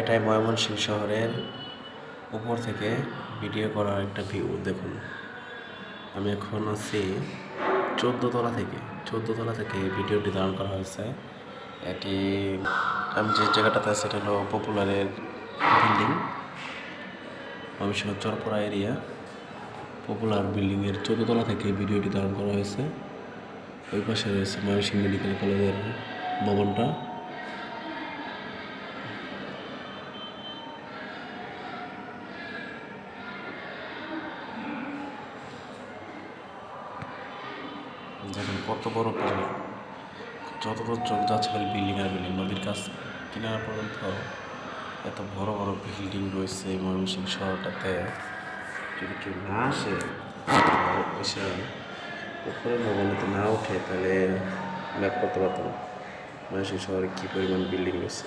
এটাই ময়মনসিংহ শহরের উপর থেকে ভিডিও করার একটা ভিউ দেখুন। আমি এখন আছি চোদ্দোতলা থেকে চোদ্দোতলা থেকে ভিডিওটি ধারণ করা হয়েছে। এটি, আমি যে জায়গাটাতে আছি সেটা হলো পপুলারের building Mymensingh Charpara area popular বিল্ডিংয়ের চোদ্দোতলা থেকে ভিডিওটি ধারণ করা হয়েছে। ওই পাশে রয়েছে ময়মনসিংহ মেডিকেল কলেজের ভবনটা দেখেন কত বড় বিল্ডিং যতদূর চোখ যাচ্ছে খালি বিল্ডিং আর বিল্ডিং নদীর কাছ কিনারা পর্যন্ত এত বড় বড় বিল্ডিং রয়েছে ময়মনসিংহ শহরটাতে। যদি কেউ না আসে এসে উপরে মোবাইলতে না উঠে তাহলে ম্যাপ করতে পারতো না। ময়মনসিংহ শহরে কী পরিমাণ বিল্ডিং রয়েছে?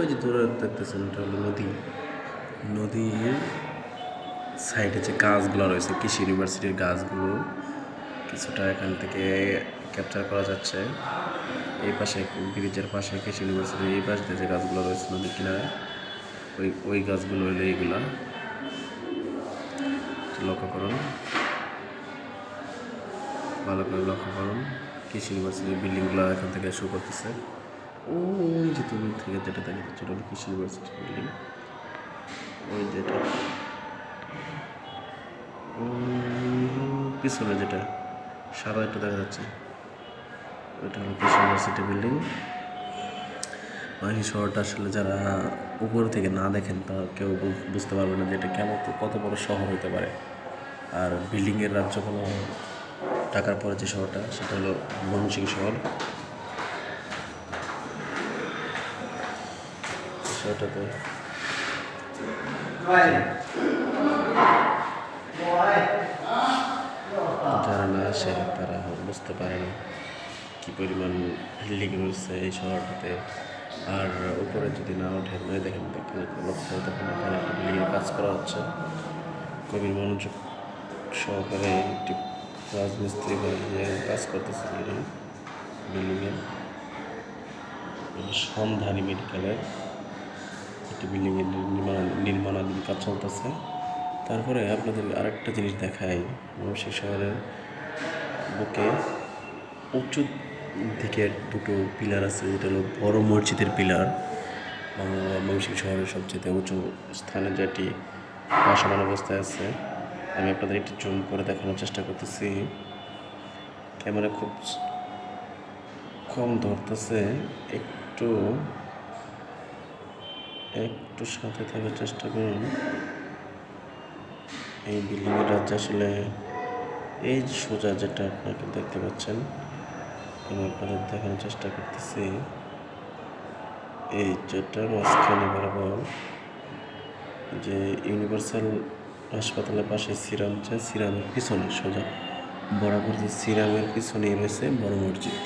ওই যে দূরে দেখতেছেন এটা হলো নদী। নদীর সাইডে যে গাছগুলো রয়েছে, কৃষি ইউনিভার্সিটির গাছগুলো কিছুটা এখান থেকে ক্যাপচার করা যাচ্ছে। এই পাশে ব্রিজের পাশে কৃষি ইউনিভার্সিটির এই পাশে যে গাছগুলো রয়েছে নদীর কিনারে, ওই ওই গাছগুলো হলো এইগুলা। লক্ষ্য করুন। ভালো করে লক্ষ্য করুন। কৃষি ইউনিভার্সিটির বিল্ডিংগুলো এখান থেকে শুরু করতেছে। ওই যে তুমি থেকে যেটা দেখা যাচ্ছে ওটা কৃষি ইউনিভার্সিটি বিল্ডিং ওই যেটা পিছনে যেটা সাদা একটা দেখা যাচ্ছে। ওইটা হলো কৃষি ইউনিভার্সিটি বিল্ডিং বাকি শহরটা আসলে যারা উপর থেকে না দেখেন তা কেউ বুঝতে পারবে না যে এটা কেমন কত বড় শহর হতে পারে। আর বিল্ডিংয়ের রাজ্য কোনো টাকার পরে যে শহরটা, সেটা হলো ময়মনসিংহ শহর। যারা না আসে তারা বুঝতে পারে না কী পরিমাণ বিল্ডিং রয়েছে এই শহরটাতে। আর উপরে যদি না ওঠে নয় দেখেন দেখেন, লক্ষ্য, দেখেন, এখানে একটা কাজ করা হচ্ছে। খুবই মনোযোগ সহকারে একটি রাজমিস্ত্রি হয়ে যে কাজ করতেছে বিল্ডিং বিল্ডিংয়ের সন্ধানী মেডিকেলের একটি বিল্ডিংয়ের নির্মাণ নির্মাণাধীন কাজ চলতেছে। তারপরে আপনাদের আরেকটা জিনিস দেখাই, ময়মনসিংহ শহরের বুকে উঁচু দিকের দুটো পিলার আছে, যেটা হলো বড় মসজিদের পিলার। ময়মনসিংহ শহরের সবচেয়ে উঁচু স্থানে যেটি ভাসমান অবস্থায় আছে। আমি আপনাদের একটু জুম করে দেখানোর চেষ্টা করতেছি। ক্যামেরা খুব কম ধরতেছে, একটু একটু সাথে থাকার চেষ্টা করুন। এই বিল্ডিংয়ের রাজ্য আসলে এই সোজা যেটা আপনাকে দেখতে পাচ্ছেন, আমি আপনাদের দেখানোর চেষ্টা করতেছি। এই যেটা মাঝখানে বরাবর যে ইউনিভার্সাল হাসপাতালের পাশে সিরাম, যে সিরামের পিছনে সোজা বরাবর যে সিরামের পিছনেই রয়েছে বড় মসজিদ।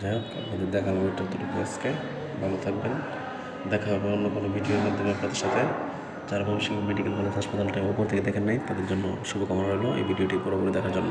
যাই হোক, আপনাদের দেখানো এটা আজকে। ভালো থাকবেন। দেখা হবে অন্য কোনো ভিডিওর মাধ্যমে আপনাদের সাথে। যারা ময়মনসিংহ মেডিকেল কলেজ হাসপাতালটা ওপর থেকে দেখেন নাই, তাদের জন্য শুভকামনা রইল এই ভিডিওটি পুরোপুরি দেখার জন্য।